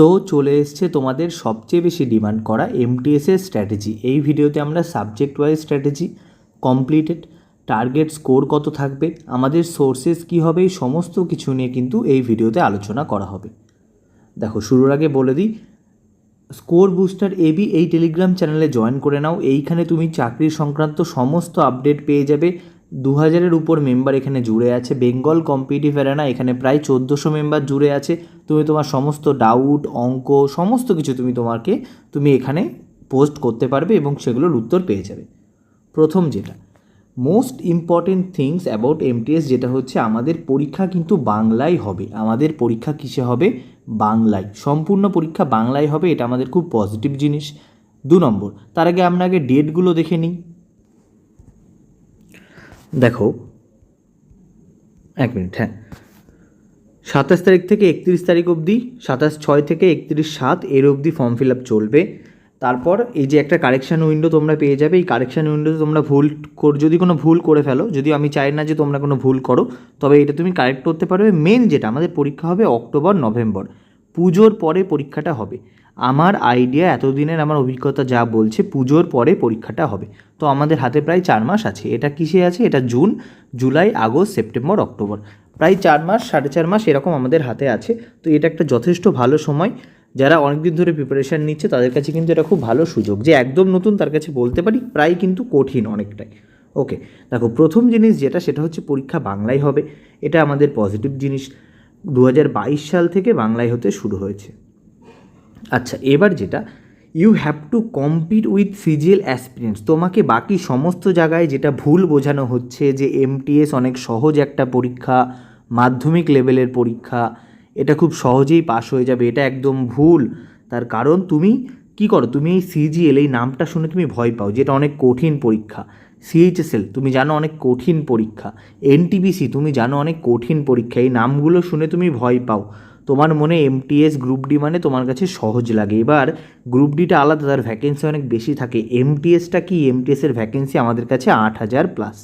তো চলে এসছে তোমাদের সবচেয়ে বেশি ডিমান্ড করা এমটিএসের স্ট্র্যাটেজি এই ভিডিওতে আমরা subject wise strategy completed target score কত থাকবে, আমাদের সোর্সেস কী হবে, এই সমস্ত কিছু নিয়ে কিন্তু এই ভিডিওতে আলোচনা করা হবে। দেখো, শুরুর আগে বলে দিই স্কোর বুস্টার এবি এই টেলিগ্রাম চ্যানেলে জয়েন করে নাও। এইখানে তুমি চাকরি সংক্রান্ত সমস্ত আপডেট পেয়ে যাবে। দু হাজারের উপর মেম্বার এখানে জুড়ে আছে। বেঙ্গল কম্পিটিভ অ্যারেনা এখানে প্রায় চোদ্দোশো মেম্বার জুড়ে আছে। তুমি তোমার সমস্ত ডাউট অঙ্ক, সমস্ত কিছু তুমি তোমাকে তুমি এখানে পোস্ট করতে পারবে এবং সেগুলোর উত্তর পেয়ে যাবে। প্রথম যেটা most important things about MTS যেটা হচ্ছে আমাদের পরীক্ষা কিন্তু বাংলায় হবে। আমাদের পরীক্ষা কিসে হবে? বাংলায়। সম্পূর্ণ পরীক্ষা বাংলায় হবে, এটা আমাদের খুব পজিটিভ জিনিস। দু নম্বর, তার আগে আমরা আগে ডেটগুলো দেখে নিই। দেখো, এক মিনিট হ্যাঁ। সাতাশ তারিখ থেকে একত্রিশ তারিখ অবধি, সাতাশ ছয় থেকে একত্রিশ সাত, এর অবধি ফর্ম ফিল আপ চলবে। তারপর এই যে একটা কারেকশান উইন্ডো তোমরা পেয়ে যাবে, এই কারেকশান উইন্ডোতে তোমরা ভুল কর যদি কোনো ভুল করে ফেলো যদি আমি চাই না যে তোমরা কোনো ভুল করো, তবে এটা তুমি কারেক্ট করতে পারবে। মেন যেটা, আমাদের পরীক্ষা হবে অক্টোবর, নভেম্বর। পুজোর পরে পরীক্ষাটা হবে। আমার আইডিয়া এতদিনের আমার অভিজ্ঞতা যা বলছে, পুজোর পরে পরীক্ষাটা হবে। তো আমাদের হাতে প্রায় চার মাস আছে। এটা কিসে আছে? এটা June, July, August, September, October. প্রায় চার মাস, সাড়ে চার মাস এরকম আমাদের হাতে আছে। তো এটা একটা যথেষ্ট ভালো সময়। যারা অনেকদিন ধরে প্রিপারেশান নিচ্ছে, তাদের কাছে কিন্তু এটা খুব ভালো সুযোগ। যে একদম নতুন তার কাছে বলতে পারি, প্রায় কিন্তু কঠিন অনেকটাই। ওকে দেখো, প্রথম জিনিস যেটা, সেটা হচ্ছে পরীক্ষা বাংলায় হবে। এটা আমাদের পজিটিভ জিনিস। দু হাজার বাইশ সাল থেকে বাংলায় হতে শুরু হয়েছে। আচ্ছা এবার যেটা you have to compete with CGL aspirants তোমাকে বাকি সমস্ত জায়গায় যেটা ভুল বোঝানো হচ্ছে, যে এমটিএস অনেক সহজ একটা পরীক্ষা, মাধ্যমিক লেভেলের পরীক্ষা, এটা খুব সহজেই পাশ হয়ে যাবে, এটা একদম ভুল। তার কারণ, তুমি কি করো? তুমি এই সিজিএল এই নামটা শুনে তুমি ভয় পাও যেটা অনেক কঠিন পরীক্ষা। সিএইচএসএল তুমি জানো অনেক কঠিন পরীক্ষা। এনটিবিসি তুমি জানো অনেক কঠিন পরীক্ষা। এই নামগুলো শুনে তুমি ভয় পাও। তোমার মনে এমটিএস গ্রুপ ডি মানে তোমার কাছে সহজ লাগে। এবার গ্রুপ ডিটা আলাদা, তার ভ্যাকেন্সি অনেক বেশি থাকে। এমটিএসটা কি? এমটিএসের ভ্যাকেন্সি আমাদের কাছে আট হাজার প্লাস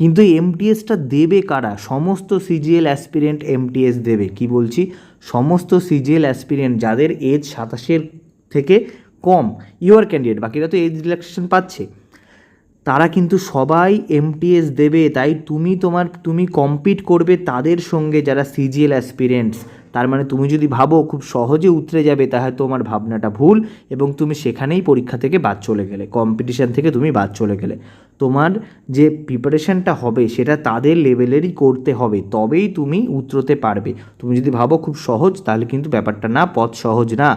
কিন্তু এমটিএসটা দেবে কারা? সমস্ত সিজিএল অ্যাসপিরেন্ট এমটিএস দেবে। কি বলছি? সমস্ত সিজিএল অ্যাসপিরেন্ট যাদের এজ সাতাশের থেকে কম ইউর ক্যান্ডিডেট বাকিরা তো এজ রিল্যাক্সেশন পাচ্ছে। তারা কিন্তু সবাই এমটিএস দেবে, তাই তুমি তোমার, তুমি কম্পিট করবে তাদের সঙ্গে যারা সিজিএল অ্যাসপিরেন্টস তার মানে তুমি যদি ভাবো খুব সহজে উতরে যাবে, তাহলে তোমার ভাবনাটা ভুল এবং তুমি সেখানেই পরীক্ষা থেকে বাদ চলে গেলে কম্পিটিশান থেকে তুমি বাদ চলে গেলে। তোমার যে প্রিপারেশানটা হবে, সেটা তাদের লেভেলেরই করতে হবে, তবেই তুমি উতরোতে পারবে। তুমি যদি ভাবো খুব সহজ, তাহলে কিন্তু ব্যাপারটা না, পথ সহজ না।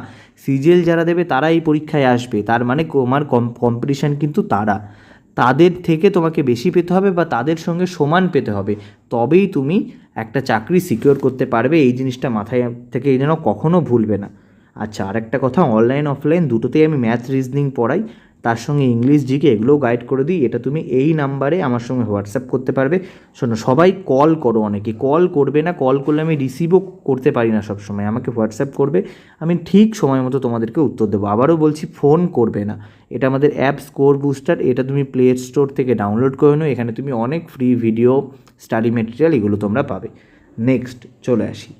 সিজিএল যারা দেবে, তারা এই পরীক্ষায় আসবে, তার মানে তোমার কম্পিটিশান কিন্তু তারা। তাদের থেকে তোমাকে বেশি পেতে হবে বা তাদের সঙ্গে সমান পেতে হবে। তবেই তুমি একটা চাকরি সিকিওর করতে পারবে। এই জিনিসটা মাথায় থেকে যেন কখনও ভুলবে না। আচ্ছা আর একটা কথা অনলাইন অফলাইন দুটোতেই আমি ম্যাথ রিজনিং পড়াই। তার সঙ্গে ইংলিশ জিকে এগুলোও গাইড করে দিই। এটা তুমি এই নাম্বারে আমার সঙ্গে হোয়াটসঅ্যাপ করতে পারবে। শোনো, সবাই কল করো অনেকে। কল করবে না কল করলে আমি রিসিভও করতে পারি না সব সময় আমাকে হোয়াটসঅ্যাপ করবে। আমি ঠিক সময় মতো তোমাদেরকে উত্তর দেবো। আবারও বলছি ফোন করবে না। এটা আমাদের অ্যাপ স্কোর বুস্টার এটা তুমি প্লে স্টোর থেকে ডাউনলোড করে নাও। এখানে তুমি অনেক ফ্রি ভিডিও স্টাডি মেটেরিয়াল এগুলো তোমরা পাবে। নেক্সট চলে আসি।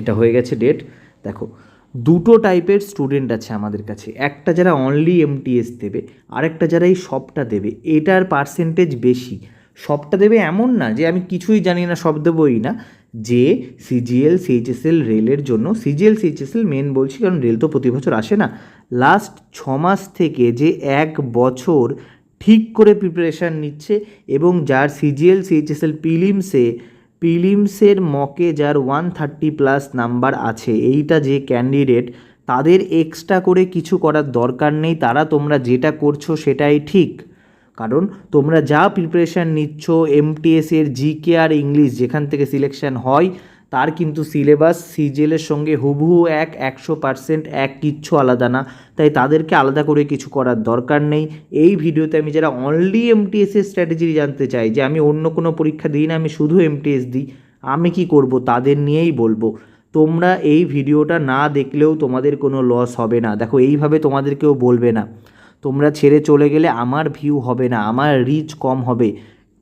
এটা হয়ে গেছে ডেট দেখো দুটো টাইপের স্টুডেন্ট আছে আমাদের কাছে। একটা যারা অনলি এমটিএস দেবে, আরেকটা যারা এই সবটা দেবে। এটার পার্সেন্টেজ বেশি। সবটা দেবে এমন না যে আমি কিছুই জানি না, সব দেবই না। যে সিজিএল সিএইচএসএল রেলের জন্য সিজিএল সিএইচএসএল মেন বলছি, কারণ রেল তো প্রতি বছর আসে না। লাস্ট ছ মাস থেকে যে এক বছর ঠিক করে প্রিপারেশান নিচ্ছে এবং যার সিজিএল সিএইচএসএল পিলিমসে প্রিলিমসের মকে যার ওয়ান থার্টি প্লাস নাম্বার আছে, এইটা যে ক্যান্ডিডেট, তাদের এক্সট্রা করে কিছু করার দরকার নেই, তারা তোমরা যেটা করছ সেটাই ঠিক। কারণ তোমরা যা প্রিপারেশান নিচ্ছ এমটিএসের জিকে আর ইংলিশ যেখান থেকে সিলেকশন হয় তার কিন্তু সিলেবাস সিজিএলের সঙ্গে হুবহু এক, একশো পার্সেন্ট এক, কিচ্ছু আলাদা না। তাই তাদেরকে আলাদা করে কিছু করার দরকার নেই। এই ভিডিওতে আমি যারা অনলি এমটিএসের স্ট্র্যাটেজি জানতে চাই, যে আমি অন্য কোনো পরীক্ষা দিই না, আমি শুধু এমটিএস দিই, আমি কি করব, তাদের নিয়েই বলব। তোমরা এই ভিডিওটা না দেখলেও তোমাদের কোনো লস হবে না। দেখো, এইভাবে তোমাদের কেউ বলবে না। তোমরা ছেড়ে চলে গেলে আমার ভিউ হবে না, আমার রিচ কম হবে।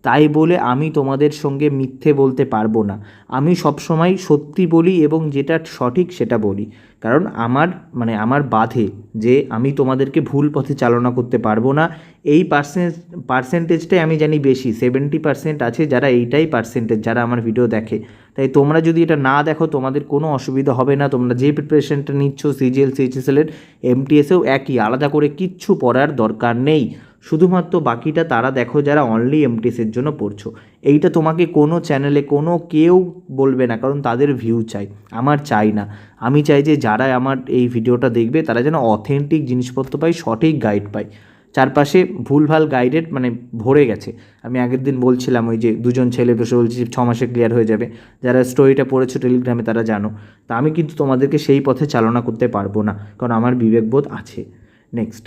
তাই বলে আমি তোমাদের সঙ্গে মিথ্যে বলতে পারব না। আমি সবসময় সত্যি বলি এবং যেটা সঠিক সেটা বলি। কারণ আমার মানে আমার বাধে যে আমি তোমাদেরকে ভুল পথে চালনা করতে পারব না। এই পার্সেন্ট পার্সেন্টেজটাই আমি জানি বেশি। সেভেন্টি পার্সেন্ট আছে যারা এইটাই পার্সেন্টেজ যারা আমার ভিডিও দেখে। তাই তোমরা যদি এটা না দেখো, তোমাদের কোনো অসুবিধা হবে না। তোমরা যে প্রিপারেশনটা নিচ্ছ সিজিএল সিএইচএসএলের এমটিএসেও একই। আলাদা করে কিচ্ছু পড়ার দরকার নেই। শুধুমাত্র বাকিটা তারা দেখো যারা অনলি এমটিএসের জন্য পড়ছো। এইটা তোমাকে কোনো চ্যানেলে কোনো কেউ বলবে না, কারণ তাদের ভিউ চাই। আমার চাই না। আমি চাই যে যারা আমার এই ভিডিওটা দেখবে, তারা যেন অথেন্টিক জিনিসপত্র পায়, সঠিক গাইড পায়। চারপাশে ভুলভাল গাইডেড মানে ভরে গেছে। আমি আগের দিন বলছিলাম ওই যে দুজন ছেলে বসে বলছি ছ মাসে ক্লিয়ার হয়ে যাবে। যারা স্টোরিটা পড়েছো টেলিগ্রামে তারা জানো। তা আমি কিন্তু তোমাদেরকে সেই পথে চালনা করতে পারব না, কারণ আমার বিবেকবোধ আছে। নেক্সট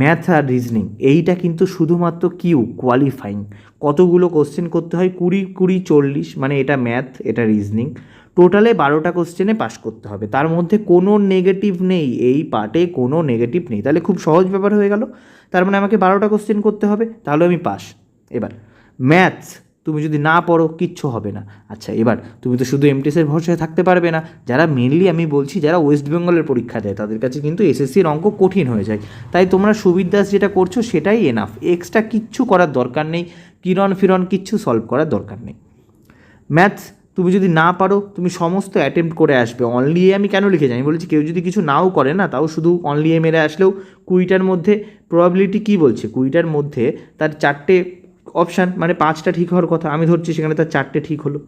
ম্যাথ আর রিজনিং এইটা কিন্তু শুধুমাত্র কিউ কোয়ালিফাইং কতগুলো কোশ্চেন করতে হয়? কুড়ি কুড়ি, চল্লিশ মানে এটা ম্যাথ এটা রিজনিং টোটালে বারোটা কোশ্চেনে পাশ করতে হবে। তার মধ্যে কোনো নেগেটিভ নেই, এই পার্টে কোনো নেগেটিভ নেই। তাহলে খুব সহজ ব্যাপার হয়ে গেল। তার মানে আমাকে বারোটা কোশ্চেন করতে হবে, তাহলে আমি পাস এবার ম্যাথস তুমি যদি না পড়ো, কিচ্ছু হবে না। আচ্ছা এবার তুমি তো শুধু এমটিএসের ভরসায় থাকতে পারবে না। যারা মেনলি আমি বলছি, যারা ওয়েস্ট বেঙ্গলের পরীক্ষা দেয়, তাদের কাছে কিন্তু এসএসসির অঙ্ক কঠিন হয়ে যায়। তাই তোমরা সুবির দাস যেটা করছ, সেটাই এনাফ এক্সট্রা কিচ্ছু করার দরকার নেই। কিরণ ফিরন কিচ্ছু সলভ করার দরকার নেই। ম্যাথস তুমি যদি না পারো, তুমি সমস্ত অ্যাটেম্প্ট করে আসবে। অনলি এ আমি কেন লিখে আমি বলেছি, কেউ যদি কিছু নাও করে না, তাও শুধু অনলি এ মেরে আসলেও কুড়িটার মধ্যে প্রবাবিলিটি কী বলছে? কুড়িটার মধ্যে তার চারটে অপশান মানে পাঁচটা ঠিক হওয়ার কথা আমি ধরছি সেখানে তার চারটে ঠিক হলো।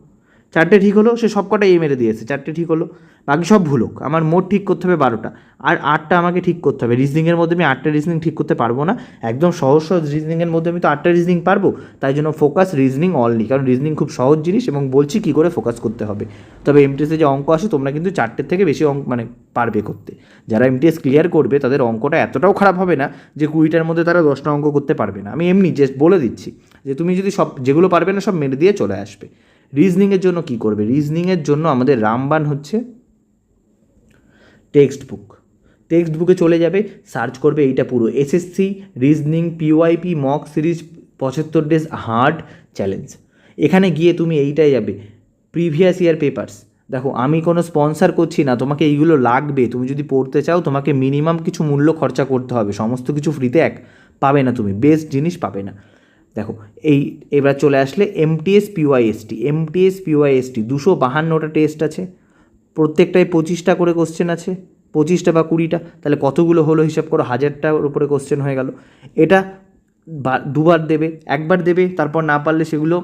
চারটে ঠিক হলো, সে সব কটা এ মেরে দিয়েছে, চারটে ঠিক হলো, বাকি সব ভুল হোক আমার মোট ঠিক করতে হবে বারোটা, আর আটটা আমাকে ঠিক করতে হবে রিজনিংয়ের মধ্যে আমি আটটা রিজনিং ঠিক করতে পারব না, একদম সহজ সহজ রিজনিংয়ের মধ্যে আমি তো আটটা রিজনিং পারব, তাই জন্য ফোকাস রিজনিং অনলি কারণ রিজনিং খুব সহজ জিনিস এবং বলছি কী করে ফোকাস করতে হবে, তবে এমটিএসে যে অঙ্ক আসে, তোমরা কিন্তু চারটের থেকে বেশি অঙ্ক মানে পারবে করতে, যারা এমটিএস ক্লিয়ার করবে, তাদের অঙ্কটা এতটাও খারাপ হবে না, যে কুড়িটার মধ্যে তারা দশটা অঙ্ক করতে পারবে না, আমি এমনি জাস্ট বলে দিচ্ছি, যে তুমি যদি সব যেগুলো পারবে না, সব মেরে দিয়ে চলে আসবে রিজনিংয়ের জন্য কি করবে? রিজনিংয়ের জন্য আমাদের রামবান হচ্ছে টেক্সট বুক টেক্সট বুকে চলে যাবে সার্চ করবে এইটা পুরো। SSC reasoning PYP mock series পঁচাত্তর ডেজ হার্ড চ্যালেঞ্জ এখানে গিয়ে তুমি এইটাই যাবে প্রিভিয়াস ইয়ার পেপার্স দেখো, আমি কোনো স্পন্সার করছি না, তোমাকে এইগুলো লাগবে। তুমি যদি পড়তে চাও, তোমাকে মিনিমাম কিছু মূল্য খরচা করতে হবে। সমস্ত কিছু ফ্রিতে এক, পাবে না তুমি। বেস্ট জিনিস পাবে না। দেখো, এই, এবার চলে আসলে এমটিএস পিওয়াইএসটি এমটিএস পিওয়াইএসটি দুশো বাহান্নটা টেস্ট আছে, প্রত্যেকটায় পঁচিশটা করে কোশ্চেন আছে, পঁচিশটা বা কুড়িটা, তাহলে কতগুলো হলো হিসাব করো, হাজারটার উপরে কোশ্চেন হয়ে গেল। এটা দুবার দেবে, একবার দেবে, তারপর না পারলে সেগুলো,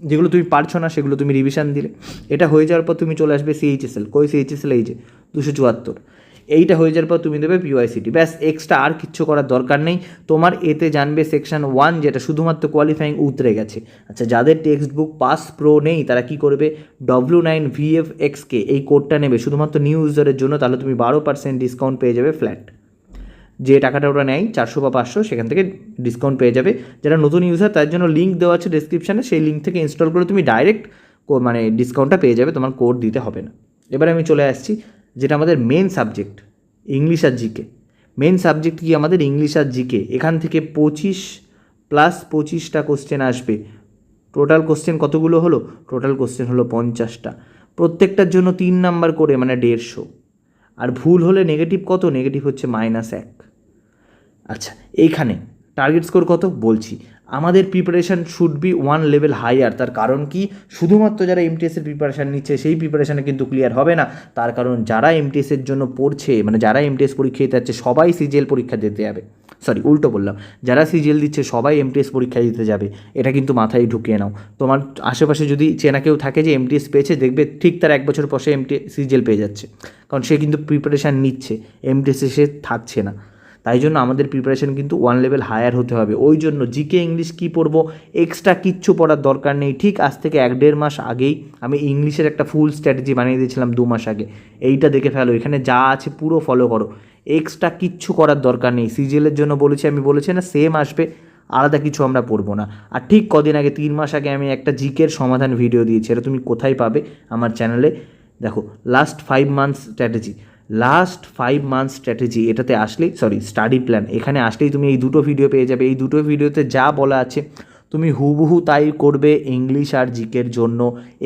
যেগুলো তুমি পারছ না, সেগুলো তুমি রিভিশন দিলে। এটা হয়ে যাওয়ার পর তুমি চলে আসবে সিএইচএসএল কই সিএইচএসএল এই যে, দুশো চুয়াত্তর। এইটা হয়ে যাওয়ার পর তুমি দেবে পিওয়াইসিটি ব্যাস এক্সট্রা আর কিচ্ছু করার দরকার নেই। তোমার এতে জানবে সেকশন ওয়ান যেটা শুধুমাত্র কোয়ালিফাইং উতরে গেছে। আচ্ছা যাদের টেক্সট বুক পাস প্রো নেই, তারা কি করবে? ডব্লিউ নাইন ভিএফ এক্সকে এই কোডটা নেবে। শুধুমাত্র নিউ ইউজারের জন্য, তাহলে তুমি বারো পার্সেন্ট ডিসকাউন্ট পেয়ে যাবে ফ্ল্যাট যে টাকাটা ওরা নেয়, চারশো বা পাঁচশো, সেখান থেকে ডিসকাউন্ট পেয়ে যাবে। যারা নতুন ইউজার তার জন্য লিঙ্ক দেওয়া আছে ডিসক্রিপশানে সেই লিঙ্ক থেকে ইনস্টল করে তুমি ডাইরেক্ট মানে ডিসকাউন্টটা পেয়ে যাবে। তোমার কোড দিতে হবে না। এবার আমি চলে আসছি যেটা আমাদের মেন সাবজেক্ট ইংলিশ আর জিকে মেন সাবজেক্ট কি আমাদের? ইংলিশ আর জিকে এখান থেকে পঁচিশ প্লাস পঁচিশটা কোশ্চেন আসবে। টোটাল কোশ্চেন কতগুলো হলো? টোটাল কোশ্চেন হলো পঞ্চাশটা। প্রত্যেকটার জন্য তিন নাম্বার করে মানে দেড়শো। আর ভুল হলে নেগেটিভ কত? নেগেটিভ হচ্ছে মাইনাস এক। আচ্ছা এইখানে টার্গেট স্কোর কত? বলছি। আমাদের preparation should be one level higher তার কারণ কি? শুধুমাত্র যারা এমটিএসের প্রিপারেশান নিচ্ছে, সেই প্রিপারেশানে কিন্তু ক্লিয়ার হবে না। তার কারণ যারা এমটিএসের জন্য পড়ছে মানে যারা এমটিএস পরীক্ষা দিতে যাচ্ছে, সবাই সিজিএল পরীক্ষা দিতে যাবে। সরি উল্টো বললাম। যারা সিজিএল দিচ্ছে, সবাই এমটিএস পরীক্ষা দিতে যাবে। এটা কিন্তু মাথায় ঢুকিয়ে নাও। তোমার আশেপাশে যদি চেনা কেউ থাকে যে এমটিএস পেয়েছে, দেখবে ঠিক তার এক বছর পর এমটি সিজিএল পেয়ে যাচ্ছে। কারণ সে কিন্তু প্রিপারেশান নিচ্ছে। এমটিএসে সে থাকছে না। তাই জন্য আমাদের প্রিপারেশন কিন্তু ওয়ান লেভেল হায়ার হতে হবে। ওই জন্য জিকে ইংলিশ কী পড়ব? এক্সট্রা কিচ্ছু পড়ার দরকার নেই। ঠিক আজ থেকে এক দেড় মাস আগেই আমি ইংলিশের একটা ফুল স্ট্র্যাটেজি বানিয়ে দিয়েছিলাম দু মাস আগে। এইটা দেখে ফেলো, এখানে যা আছে পুরো ফলো করো। এক্সট্রা কিচ্ছু করার দরকার নেই। সিজিএলের জন্য বলেছি, আমি বলেছি না সেম আসবে, আলাদা কিছু আমরা পড়ব না। আর ঠিক কদিন আগে, তিন মাস আগে আমি একটা জিকের সমাধান ভিডিও দিয়েছি। এটা তুমি কোথায় পাবে আমার চ্যানেলে দেখো last five months strategy last five month strategy এটাতে আসলেই সরি স্টাডি প্ল্যান এখানে আসলেই তুমি এই দুটো ভিডিও পেয়ে যাবে। এই দুটো ভিডিওতে যা বলা আছে, তুমি হুবহু তাই করবে ইংলিশ আর জিকের জন্য।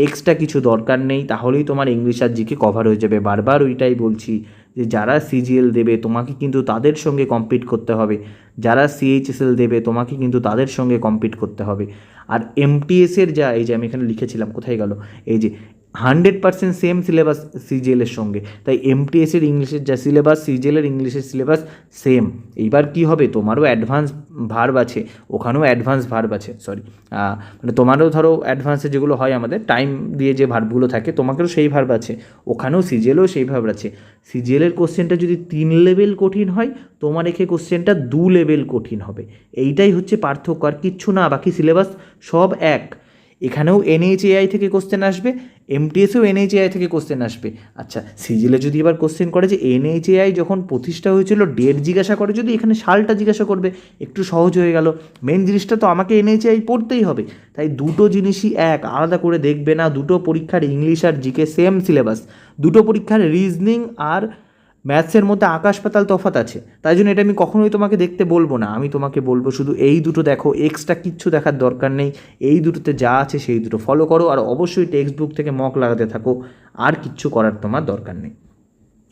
এক্সট্রা কিছু দরকার নেই, তাহলেই তোমার ইংলিশ আর জিকে কভার হয়ে যাবে। বারবার ওইটাই বলছি যে যারা সিজিএল দেবে, তোমাকে কিন্তু তাদের সঙ্গে কম্পিট করতে হবে। যারা সিএইচএসএল দেবে, তোমাকে কিন্তু তাদের সঙ্গে কম্পিট করতে হবে। আর এমটিএসের যা, এই যে আমি এখানে লিখেছিলাম, কোথায় গেল? এই যে হান্ড্রেড পার্সেন্ট সেম সিলেবাস সিজিএলের সঙ্গে। তাই এমটিএসের ইংলিশের যা সিলেবাস সিজিএলের ইংলিশের সিলেবাস সেম এইবার কি হবে? তোমারও অ্যাডভান্স ভার্ব আছে। ওখানেও অ্যাডভান্স ভার্ব আছে। সরি মানে তোমারও ধরো অ্যাডভান্সে যেগুলো হয় আমাদের টাইম দিয়ে যে ভার্বগুলো থাকে তোমাকেও সেই ভার্ব আছে। ওখানেও সিজিএলেও সেই ভার্ব আছে। সিজিএলের কোশ্চেনটা যদি তিন লেভেল কঠিন হয়, তোমার এখে কোশ্চেনটা দু লেভেল কঠিন হবে। এইটাই হচ্ছে পার্থক্য। আর কিচ্ছু না, বাকি সিলেবাস সব এক। এখানেও এনএইচএআই থেকে কোশ্চেন আসবে এমটিএসেও এনএইচএআই থেকে কোশ্চেন আসবে। আচ্ছা সিজিলে যদি এবার কোশ্চেন করে যে এনএইচএআই যখন প্রতিষ্ঠা হয়েছিল ডেট জিজ্ঞাসা করে, যদি এখানে সালটা জিজ্ঞাসা করবে, একটু সহজ হয়ে গেল। মেন জিনিসটা তো আমাকে এনএইচএআই পড়তেই হবে। তাই দুটো জিনিসই এক, আলাদা করে দেখবে না, দুটো পরীক্ষার ইংলিশ আর জিকে সেম সিলেবাস দুটো পরীক্ষার রিজনিং আর ম্যাথসের মধ্যে আকাশ পাতাল তফাত আছে। তাই জন্য এটা আমি কখনোই তোমাকে দেখতে বলব না। আমি তোমাকে বলব শুধু এই দুটো দেখো এক্সট্রা কিচ্ছু দেখার দরকার নেই। এই দুটোতে যা আছে সেই দুটো ফলো করো আর অবশ্যই টেক্সট বুক থেকে মক লাগাতে থাকো। আর কিচ্ছু করার তোমার দরকার নেই।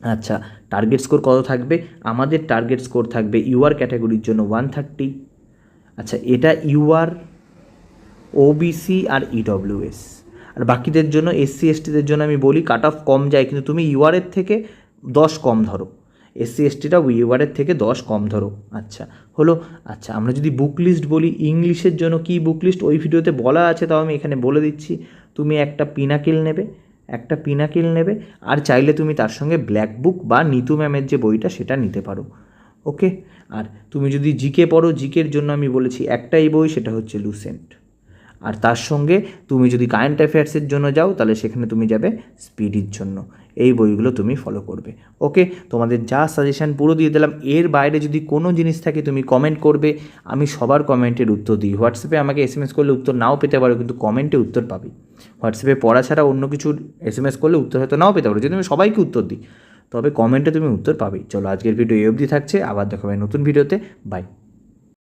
আচ্ছা টার্গেট স্কোর কত থাকবে? আমাদের টার্গেট স্কোর থাকবে ইউআর ক্যাটাগরির জন্য ওয়ান থার্টি আচ্ছা এটা ইউআর ওবিসি আর ইডব্লিউএস আর বাকিদের জন্য এসসি এসটিদের জন্য আমি বলি কাট অফ কম যায়, কিন্তু তুমি ইউআরের থেকে দশ কম ধরো। এসসি এসটিটা ইউআরের থেকে দশ কম ধরো। আচ্ছা হলো আচ্ছা আমরা যদি বুক লিস্ট বলি, ইংলিশের জন্য কি বুক লিস্ট ওই ভিডিওতে বলা আছে, তাও আমি এখানে বলে দিচ্ছি। তুমি একটা পিনাকিল নেবে, একটা পিনাকিল নেবে, আর চাইলে তুমি তার সঙ্গে ব্ল্যাক বুক বা নিতু ম্যামের যে বইটা, সেটা নিতে পারো। ওকে আর তুমি যদি জিকে পড়ো জিকের জন্য আমি বলেছি, একটাই বই, সেটা হচ্ছে লুসেন্ট আর তার সঙ্গে তুমি যদি কারেন্ট অ্যাফেয়ার্সের জন্য যাও, তাহলে সেখানে তুমি যাবে স্পিডির জন্য। এই বইগুলো তুমি ফলো করবে। ওকে তোমাদের যা সাজেশান পুরো দিয়ে দিলাম। এর বাইরে যদি কোনো জিনিস থাকে, তুমি কমেন্ট করবে। আমি সবার কমেন্টের উত্তর দিই। হোয়াটসঅ্যাপে আমাকে এস এম এস করলে উত্তর নাও পেতে পারো, কিন্তু কমেন্টে উত্তর পাবে। হোয়াটসঅ্যাপে পড়া ছাড়া অন্য কিছু এস এম এস করলে উত্তর হয়তো নাও পেতে পারো। যদি আমি সবাইকে উত্তর দিই, তবে কমেন্টে তুমি উত্তর পাবেই। চলো, আজকের ভিডিও এই অবধি থাকছে। আবার দেখাবে নতুন ভিডিওতে বাই